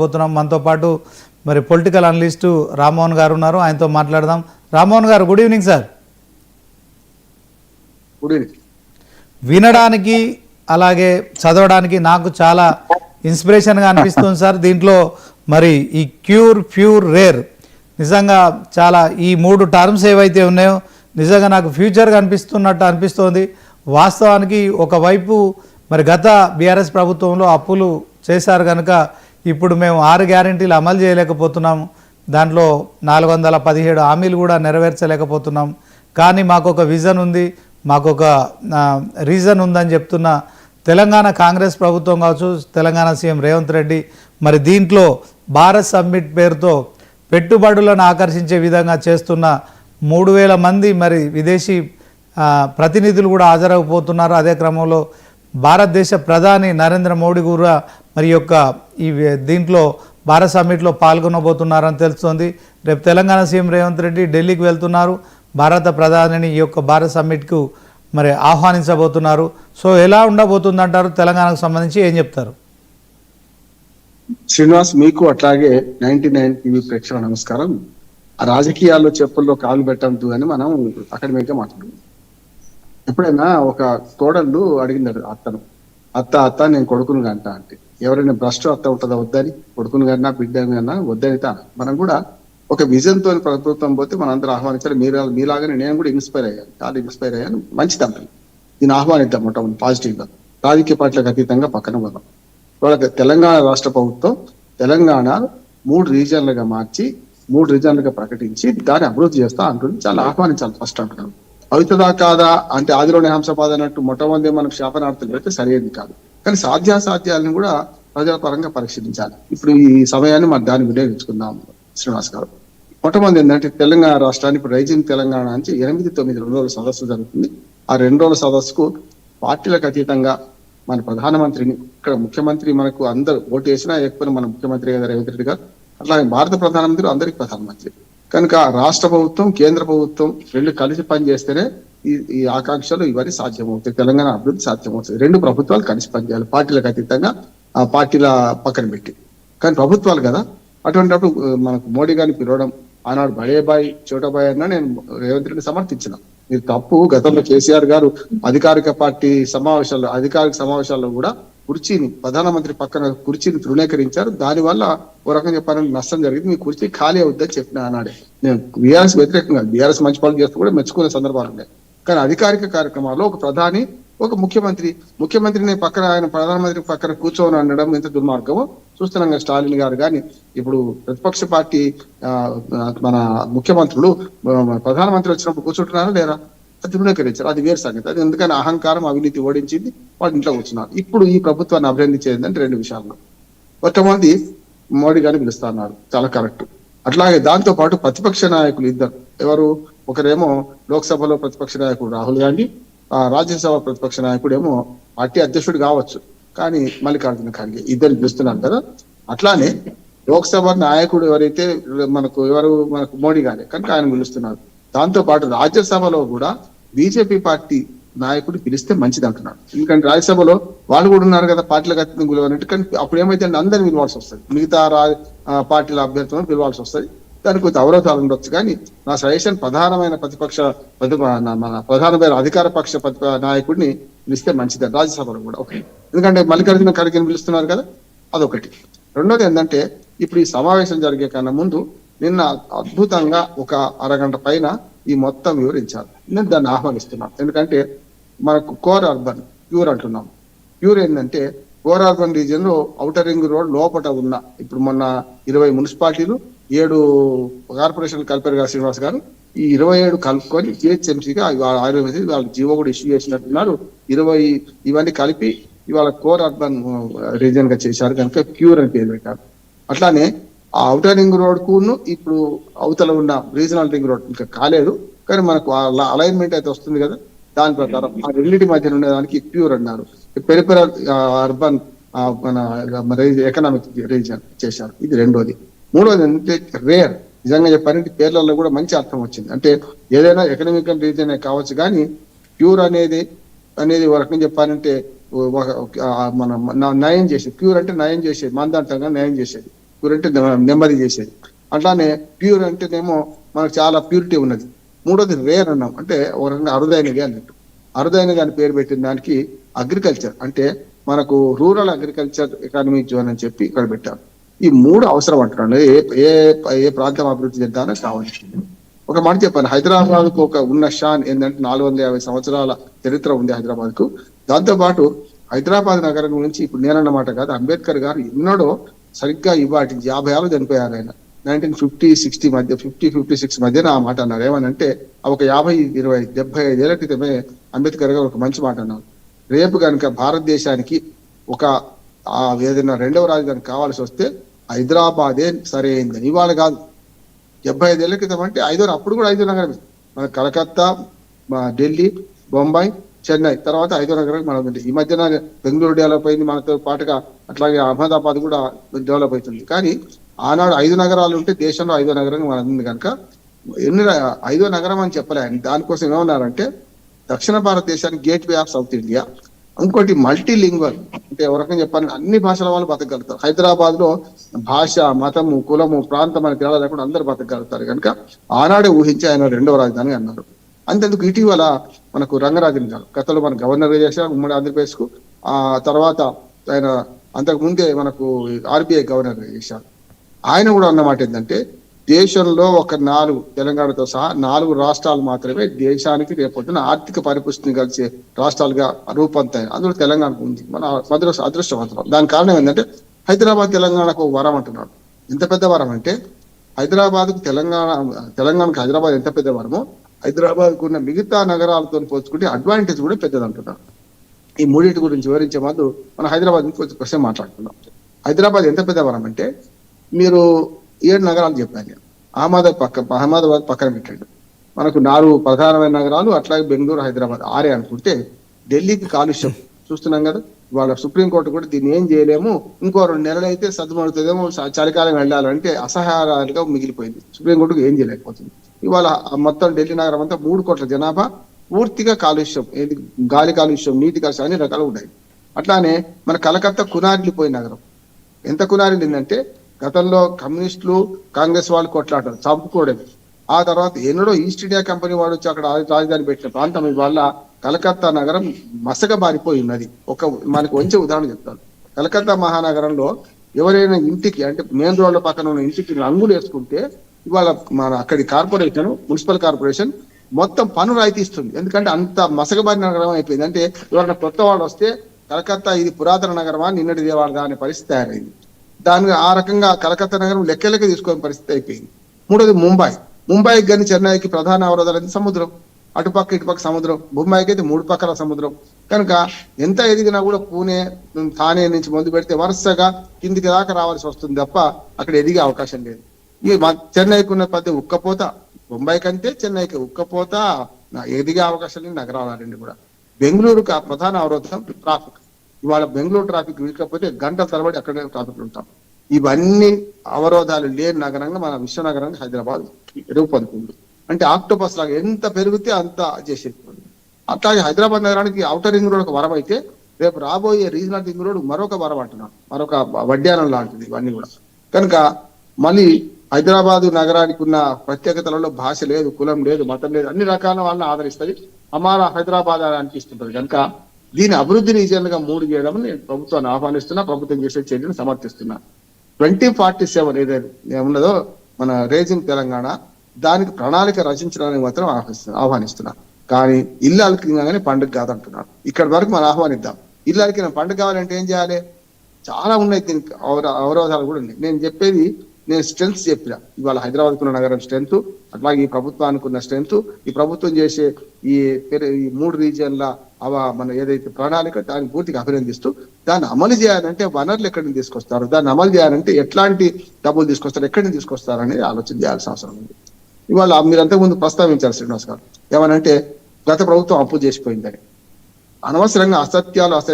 పోతున్నాం. మనతో పాటు మరి పొలిటికల్ అనలిస్టు రామ్మోహన్ గారు ఉన్నారు. ఆయనతో మాట్లాడదాం. Rammohan garu good evening sir good evening వినడానికి అలాగే చదవడానికి నాకు చాలా ఇన్స్పిరేషన్గా అనిపిస్తుంది సార్ దీంట్లో మరి ఈ క్యూర్ ప్యూర్ రేర్ నిజంగా చాలా ఈ మూడు టర్మ్స్ ఏవైతే ఉన్నాయో నిజంగా నాకు ఫ్యూచర్ అనిపిస్తున్నట్టు అనిపిస్తోంది. వాస్తవానికి ఒకవైపు మరి గత బీఆర్ఎస్ ప్రభుత్వంలో అప్పులు చేశారు కనుక ఇప్పుడు మేము ఆరు గ్యారంటీలు అమలు చేయలేకపోతున్నాము. దాంట్లో నాలుగు వందల పదిహేడు హామీలు కూడా నెరవేర్చలేకపోతున్నాం కానీ మాకు ఒక విజన్ ఉంది మాకు ఒక రీజన్ ఉందని చెప్తున్న తెలంగాణ కాంగ్రెస్ ప్రభుత్వం కావచ్చు తెలంగాణ సీఎం రేవంత్ రెడ్డి మరి దీంట్లో భారత్ సమ్మిట్ పేరుతో పెట్టుబడులను ఆకర్షించే విధంగా చేస్తున్న మూడు వేల మంది మరి విదేశీ ప్రతినిధులు కూడా హాజరవబోతున్నారు. అదే క్రమంలో భారతదేశ ప్రధాని నరేంద్ర మోడీ కూడా మరి యొక్క ఈ దీంట్లో భారత్ సమ్మిట్లో పాల్గొనబోతున్నారని తెలుస్తోంది. రేపు తెలంగాణ సీఎం రేవంత్ రెడ్డి ఢిల్లీకి వెళ్తున్నారు. భారత ప్రధానిని ఈ యొక్క భారత్ సమ్మిట్కు మరి ఆహ్వానించబోతున్నారు. సో ఎలా ఉండబోతుందంటారు? తెలంగాణకు సంబంధించి ఏం చెప్తారు? శ్రీనివాస్ మీకు అట్లాగే నైన్టీ నైన్ టీవీ ప్రేక్షకుల నమస్కారం. రాజకీయాల్లో చెప్పుల్లో కాలు పెట్టద్దు అని మనం అకాడమిక్గా ఎప్పుడైనా ఒక తోడళ్ళు అడిగినారు అతను. అత్త అత్త నేను కొడుకును గంట అంటే. ఎవరైనా భ్రష్టు అత్త ఉంటుందా వద్దని? కొడుకును కన్నా బిడ్డను కన్నా వద్దని తా. మనం కూడా ఒక విజన్ తోని ప్రభుత్వం పోతే మనందరూ ఆహ్వానించాలి. మీరు మీలాగానే నేను కూడా ఇన్స్పైర్ అయ్యాను. చాలా ఇన్స్పైర్ అయ్యాను. మంచిది దీన్ని ఆహ్వానిద్దాం ఉంటాం పాజిటివ్గా రాజకీయ పార్టీలకు అతీతంగా పక్కన పోదాం. వాళ్ళకి తెలంగాణ రాష్ట్ర ప్రభుత్వం తెలంగాణ మూడు రీజన్లుగా మార్చి మూడు రీజన్లుగా ప్రకటించి దాన్ని అభివృద్ధి చేస్తా అంటుంది చాలా ఆహ్వానించాలి ఫస్ట్ అంటున్నాను అవుతుందా కాదా అంటే ఆదిలోనే హంసపాద అన్నట్టు మొట్టమొదటి మనకు శాపనార్థులు పెడితే సరైనది కాదు. కానీ సాధ్యాసాధ్యాలను కూడా ప్రజాపరంగా పరిశీలించాలి. ఇప్పుడు ఈ సమయాన్ని మనం దాన్ని వినియోగించుకుందాం శ్రీనివాస్ గారు. మొట్టమొదటి ఏంటంటే తెలంగాణ రాష్ట్రాన్ని ఇప్పుడు రైజింగ్ తెలంగాణ నుంచి ఎనిమిది తొమ్మిది రెండు రోజుల సదస్సు జరుగుతుంది. ఆ రెండు రోజుల సదస్సుకు పార్టీలకు అతీతంగా మన ప్రధానమంత్రిని ఇక్కడ ముఖ్యమంత్రి మనకు అందరు ఓటు వేసినా ఎక్కువ మన ముఖ్యమంత్రి గారు రేవంత్ రెడ్డి గారు అట్లాగే భారత ప్రధానమంత్రి అందరికి ప్రధానమంత్రి. కనుక రాష్ట్ర ప్రభుత్వం కేంద్ర ప్రభుత్వం రెండు కలిసి పనిచేస్తేనే ఈ ఈ ఆకాంక్షలు ఇవన్నీ సాధ్యమవుతాయి. తెలంగాణ అభివృద్ధి సాధ్యమవుతుంది. రెండు ప్రభుత్వాలు కలిసి పనిచేయాలి. పార్టీలకు అతీతంగా ఆ పార్టీల పక్కన పెట్టి. కానీ ప్రభుత్వాలు కదా. అటువంటిప్పుడు మనకు మోడీ గారిని పిలవడం ఆనాడు బడేబాయ్ చోటబాయ్ అన్న నేను రేవంత్ రెడ్డి సమర్థించిన. మీరు తప్పు గతంలో కేసీఆర్ గారు అధికారిక పార్టీ సమావేశాల్లో అధికారిక సమావేశాల్లో కూడా కుర్చీని ప్రధానమంత్రి పక్కన కుర్చీని తృణీకరించారు. దానివల్ల ఓ రకంగా చెప్పాలంటే నష్టం జరిగింది. మీ కుర్చీ ఖాళీ అవుద్దని చెప్పిన ఆనాడే. నేను బీఆర్ఎస్ వ్యతిరేకంగా బీఆర్ఎస్ మంచి పనులు చేస్తూ కూడా మెచ్చుకునే సందర్భాలు ఉన్నాయి. కానీ అధికారిక కార్యక్రమాల్లో ఒక ప్రధాని ఒక ముఖ్యమంత్రి ముఖ్యమంత్రిని పక్కన ఆయన ప్రధానమంత్రి పక్కన కూర్చొని అనడం ఎంత దుర్మార్గమో చూస్తున్నాం కదా స్టాలిన్ గారు. కానీ ఇప్పుడు ప్రతిపక్ష పార్టీ ఆ, మన ముఖ్యమంత్రులు ప్రధానమంత్రి వచ్చినప్పుడు కూర్చుంటున్నారా లేరా? అది తృణీకరించారు అది వేరు సంగతి. అది ఎందుకని అహంకారం అవినీతి ఓడించింది వాళ్ళు ఇంట్లో కూర్చున్నారు. ఇప్పుడు ఈ ప్రభుత్వాన్ని అభినందించేది అంటే రెండు విషయాల్లో మొట్టమొదటి మోడీ గారిని పిలుస్తున్నారు చాలా కరెక్ట్. అట్లాగే దాంతో పాటు ప్రతిపక్ష నాయకులు ఇద్దరు. ఎవరు? ఒకరేమో లోక్సభలో ప్రతిపక్ష నాయకుడు రాహుల్ గాంధీ ఆ రాజ్యసభ ప్రతిపక్ష నాయకుడు ఏమో పార్టీ అధ్యక్షుడు కావచ్చు. కానీ మల్లికార్జున ఖర్గే ఇద్దరు పిలుస్తున్నారు కదా. అట్లానే లోక్సభ నాయకుడు ఎవరైతే మనకు ఎవరు? మనకు మోడీ గారే. కనుక ఆయన పిలుస్తున్నారు. దాంతో పాటు రాజ్యసభలో కూడా బీజేపీ పార్టీ నాయకుడు పిలిస్తే మంచిది అంటున్నాడు. ఎందుకంటే రాజ్యసభలో వాళ్ళు కూడా ఉన్నారు కదా పార్టీలకు అతీతంగా పిలవనట్టు కానీ అప్పుడు ఏమైతే అందరిని పిలవాల్సి వస్తుంది. మిగతా రా ఆ, పార్టీల అభ్యర్థులను పిలవాల్సి వస్తుంది. దానికి కొంత అవరోధాలు ఉండొచ్చు. కానీ నా సజెషన్ ప్రధానమైన ప్రతిపక్ష మన ప్రధానమైన అధికార పక్ష ప్రతిప నాయకుడిని పిలిస్తే మంచిది రాజ్యసభలో కూడా. ఒకటి ఎందుకంటే మల్లికార్జున ఖర్గే పిలుస్తున్నారు కదా అదొకటి. రెండోది ఏంటంటే ఇప్పుడు ఈ సమావేశం జరిగే కన్నా ముందు నిన్న అద్భుతంగా ఒక అరగంట పైన ఈ మొత్తం వివరించారు. నేను దాన్ని ఆహ్వానిస్తున్నాను. ఎందుకంటే మనకు కోర్ అర్బన్ ప్యూర్ అంటున్నాం. ప్యూర్ ఏంటంటే కోర్ అర్బన్ రీజియన్లో ఔటర్ రింగ్ రోడ్ లోపల ఉన్న ఇప్పుడు మొన్న ఇరవై మున్సిపాలిటీలు ఏడు కార్పొరేషన్ కలిపారు గారు శ్రీనివాస్ గారు. ఈ ఇరవై ఏడు కలుపుకొని జిహెచ్ఎంసీగా ఆయుర్వేద వాళ్ళ జీవో కూడా ఇష్యూ చేసినట్టున్నారు. ఇరవై ఇవన్నీ కలిపి ఇవాళ కోర్ అర్బన్ రీజియన్గా చేశారు. కనుక క్యూర్ అని పేరు పెట్టారు. అట్లానే ఆ ఔటర్ రింగ్ రోడ్ కును ఇప్పుడు అవతల ఉన్న రీజనల్ రింగ్ రోడ్ ఇంకా కాలేదు. కానీ మనకు అలైన్మెంట్ అయితే వస్తుంది కదా. దాని ప్రకారం ఆ రెండింటి మధ్య ఉండేదానికి ప్యూర్ అన్నారు. పెరిపెరల్ అర్బన్ మన ఎకనామిక్ రీజన్ చేశారు. ఇది రెండోది. మూడోది ఏంటంటే రేర్ నిజంగా చెప్పారంటే పేర్లలో కూడా మంచి అర్థం వచ్చింది. అంటే ఏదైనా ఎకనామికల్ రీజన్ కావచ్చు కానీ ప్యూర్ అనేది అనేది ఒక రకంగా చెప్పాలంటే మన నయం చేసేది. ప్యూర్ అంటే నయం చేసేది. మంద నయం చేసేది. ప్యూర్ అంటే నెమ్మది చేసేది. అట్లానే ప్యూర్ అంటేనేమో మనకు చాలా ప్యూరిటీ ఉన్నది. మూడోది రేర్ అన్నాం. అంటే ఒక రకంగా అరుదైనది అన్నట్టు. అరుదైనది అని పేరు పెట్టిన దానికి అగ్రికల్చర్ అంటే మనకు రూరల్ అగ్రికల్చర్ ఎకానమీ జోన్ అని చెప్పి ఇక్కడ పెట్టారు. ఈ మూడు అవసరం అంటున్నాను. ఏ ఏ ఏ ప్రాంతం అభివృద్ధి చెందాలో కావాల్సింది. ఒక మాట చెప్పాను హైదరాబాద్కు ఒక ఉన్న షాన్ ఏంటంటే నాలుగు వందల యాభై సంవత్సరాల చరిత్ర ఉంది హైదరాబాద్కు దాంతో పాటు హైదరాబాద్ నగరం గురించి ఇప్పుడు నేనన్నమాట కాదు. అంబేద్కర్ గారు ఎన్నడో సరిగ్గా ఇవాటి యాభై ఆరు చనిపోయారు ఆయన. నైన్టీన్ ఫిఫ్టీ సిక్స్టీ మధ్య ఫిఫ్టీ ఫిఫ్టీ సిక్స్ మధ్యన ఆ మాట అన్నారు. ఏమనంటే ఒక యాభై ఇరవై డెబ్బై ఐదేళ్ళ క్రితమే అంబేద్కర్ గారు ఒక మంచి మాట అన్నారు. రేపు కనుక భారతదేశానికి ఒక ఆ ఏదైనా రెండవ రాజధాని కావాల్సి వస్తే హైదరాబాదే సరైందని ఇవాళ కాదు. డెబ్బై ఐదేళ్ళ క్రితం అంటే ఐదో అప్పుడు కూడా ఐదో నగరం మన కలకత్తా మా ఢిల్లీ బొంబాయి చెన్నై. తర్వాత ఐదో నగరం మనం ఉంది. ఈ మధ్యన బెంగళూరు డెవలప్ అయింది. మనతో పాటుగా అట్లాగే అహ్మదాబాద్ కూడా డెవలప్ అవుతుంది. కానీ ఆనాడు ఐదు నగరాలు ఉంటే దేశంలో ఐదో నగరం మనది ఉంది కనుక ఎన్ని ఐదో నగరం అని చెప్పలేను దానికోసం ఏమన్నారంటే దక్షిణ భారతదేశానికి gateway of south India ఇంకోటి మల్టీ లింగ్వల్ అంటే ఒక రకంగా చెప్పాలంటే అన్ని భాషల వాళ్ళు బతకగలుగుతారు. హైదరాబాద్లో భాష మతము కులము ప్రాంతం అని తేడా లేకుండా అందరు బతకగలుగుతారు కనుక ఆనాడే ఊహించి ఆయన రెండవ రాజధాని అన్నారు. అంతేందుకు ఇటీవల మనకు రంగరాజన్ గారు గతంలో మన గవర్నర్ చేశారు ఉమ్మడి ఆంధ్రప్రదేశ్కు ఆ తర్వాత ఆయన అంతకు ముందే మనకు ఆర్బీఐ గవర్నర్ చేశారు ఆయన కూడా అన్నమాట ఏంటంటే దేశంలో ఒక నాలుగు తెలంగాణతో సహా నాలుగు రాష్ట్రాలు మాత్రమే దేశానికి రేపొద్దున ఆర్థిక పరిపుష్టిని కలిసే రాష్ట్రాలుగా రూపొందాయి అందులో తెలంగాణ ఉంది. మన అదృష్ట అదృష్టవంతం దాని కారణం ఏంటంటే హైదరాబాద్ తెలంగాణకు ఒక వరం అంటున్నాడు. ఎంత పెద్ద వరం అంటే హైదరాబాద్కు తెలంగాణ తెలంగాణకు హైదరాబాద్ ఎంత పెద్ద వరమో హైదరాబాద్కు ఉన్న మిగతా నగరాలతో పోల్చుకుంటే అడ్వాంటేజ్ కూడా పెద్దది అంటున్నాడు ఈ మూడింటి గురించి వివరించే ముందు మనం హైదరాబాద్ నుంచి కొంచెం క్వశ్చన్ హైదరాబాద్ ఎంత పెద్ద వనం అంటే మీరు ఏడు నగరాలు చెప్పాను నేను. అహ్మదాబాద్ పక్క అహ్మదాబాద్ పక్కన పెట్టండి. మనకు నాలుగు ప్రధానమైన నగరాలు అట్లాగే బెంగళూరు హైదరాబాద్ ఆరే అనుకుంటే ఢిల్లీకి కాలుష్యం. చూస్తున్నాం కదా వాళ్ళ సుప్రీంకోర్టు కూడా దీన్ని ఏం చేయలేము ఇంకో రెండు నెలలు అయితే సద్దుమడుతుందేమో చ- చలికాలం వెళ్ళాలంటే అసహాయాలుగా మిగిలిపోయింది. సుప్రీంకోర్టుకు ఏం చేయలేకపోతుంది. ఇవాళ మొత్తం ఢిల్లీ నగరం అంతా మూడు కోట్ల జనాభా పూర్తిగా కాలుష్యం ఏది గాలి కాలుష్యం నీటి కాలుష్యం అన్ని రకాలు ఉన్నాయి. అట్లానే మన కలకత్తా కునారిల్లిపోయిన నగరం. ఎంత కునారిల్లిందంటే గతంలో కమ్యూనిస్టులు కాంగ్రెస్ వాళ్ళు కొట్లాడారు చంపుకోవడం ఆ తర్వాత ఎన్నడో ఈస్ట్ ఇండియా కంపెనీ వాడు వచ్చి అక్కడ రాజధాని పెట్టిన ప్రాంతం ఇవాళ కలకత్తా నగరం మసక బారిపోయి ఉన్నది. ఒక మనకు మంచి ఉదాహరణ చెప్తాను. కలకత్తా మహానగరంలో ఎవరైనా ఇంటికి అంటే మెయిన్ రోడ్ల పక్కన ఉన్న ఇంటికి రంగులు వేసుకుంటే ఇవాళ మన అక్కడి కార్పొరేషన్ మున్సిపల్ కార్పొరేషన్ మొత్తం పన్ను రాయితీ ఇస్తుంది ఎందుకంటే అంత మసకబారి నగరం అయిపోయింది. అంటే ఎవరైనా కొత్త వాళ్ళు వస్తే కలకత్తా ఇది పురాతన నగరమా నిన్నటి దేవాలదా అనే పరిస్థితి తయారైంది. దాని ఆ రకంగా కలకత్తా నగరం లెక్కలకి తీసుకునే పరిస్థితి అయిపోయింది. మూడోది ముంబై. ముంబైకి కానీ చెన్నైకి ప్రధాన అవరోధాలు అయితే సముద్రం. అటుపక్క ఇటుపక్క సముద్రం. ముంబైకి అయితే మూడు పక్కల సముద్రం. కనుక ఎంత ఎదిగినా కూడా పూణే థానే నుంచి మొదలు పెడితే వరుసగా కిందికి దాకా రావాల్సి వస్తుంది తప్ప అక్కడ ఎదిగే అవకాశం లేదు. ఈ మా- చెన్నైకి ఉన్న పెద్ద ఉక్కపోత ముంబై కంటే చెన్నైకి ఉక్కపోత ఎదిగే అవకాశం లేని నగరాలు రెండు కూడా. బెంగళూరుకు ఆ ప్రధాన అవరోధం ట్రాఫిక్. ఇవాళ బెంగళూరు ట్రాఫిక్ వీలకపోతే గంటల తరబడి అక్కడ ట్రాఫిక్ ఉంటాం. ఇవన్నీ అవరోధాలు లేని నగరంగా మన విశ్వనగరంగా హైదరాబాద్ రూపొందుతుంది అంటే ఆక్టోపస్ లాగా ఎంత పెరిగితే అంత చేసేది అట్లాగే హైదరాబాద్ నగరానికి అవుటర్ రింగ్ రోడ్ ఒక వరం అయితే రేపు రాబోయే రీజనల్ రింగ్ రోడ్ మరొక వరం అంటున్నాం. మరొక వడ్డానం లాంటిది ఇవన్నీ కూడా. కనుక మళ్ళీ హైదరాబాద్ నగరానికి ఉన్న ప్రత్యేకతలలో భాష లేదు కులం లేదు మతం లేదు అన్ని రకాల వాళ్ళని ఆదరిస్తుంది. అమారా హైదరాబాద్ అని అనిపిస్తుంటది కనుక దీని అభివృద్ధిని నిజంగా మూడు చేయడం నేను ప్రభుత్వాన్ని ఆహ్వానిస్తున్నా ప్రభుత్వం చేసే చర్యను సమర్థిస్తున్నా. ట్వంటీ ఫార్టీ సెవెన్ ఏదైతే ఉన్నదో మన రేజింగ్ తెలంగాణ దానికి ప్రణాళిక రచించడానికి మాత్రం ఆహ్వానిస్తున్నా ఆహ్వానిస్తున్నా. కానీ ఇల్లు అలికింగానే పండుగ కాదంటున్నాను ఇక్కడ వరకు మనం ఆహ్వానిద్దాం. ఇల్లు అలికిన పండుగ కావాలంటే ఏం చేయాలి? చాలా ఉన్నాయి దీనికి అవర- అవరోధాలు కూడా ఉన్నాయి. నేను చెప్పేది నేను స్ట్రెంగ్స్ చెప్పిన. ఇవాళ హైదరాబాద్ ఉన్న నగరం స్ట్రెంత్ అట్లాగే ఈ ప్రభుత్వానికి ఉన్న స్ట్రెంత్ ఈ ప్రభుత్వం చేసే ఈ ఈ మూడు రీజియన్ల అవ మన ఏదైతే ప్రణాళిక దాన్ని పూర్తిగా అభినందిస్తూ దాన్ని అమలు చేయాలంటే వనరులు ఎక్కడి నుంచి తీసుకొస్తారు? దాన్ని అమలు చేయాలంటే ఎట్లాంటి డబ్బులు తీసుకొస్తారు? ఎక్కడి నుంచి తీసుకొస్తారు? అనేది ఆలోచన చేయాల్సిన అవసరం ఉంది. ఇవాళ మీరు అంతకుముందు ప్రస్తావించారు శ్రీనివాస్ గారు. ఏమనంటే గత ప్రభుత్వం అప్పు చేసిపోయిందని. అనవసరంగా అసత్యాలు అసత్య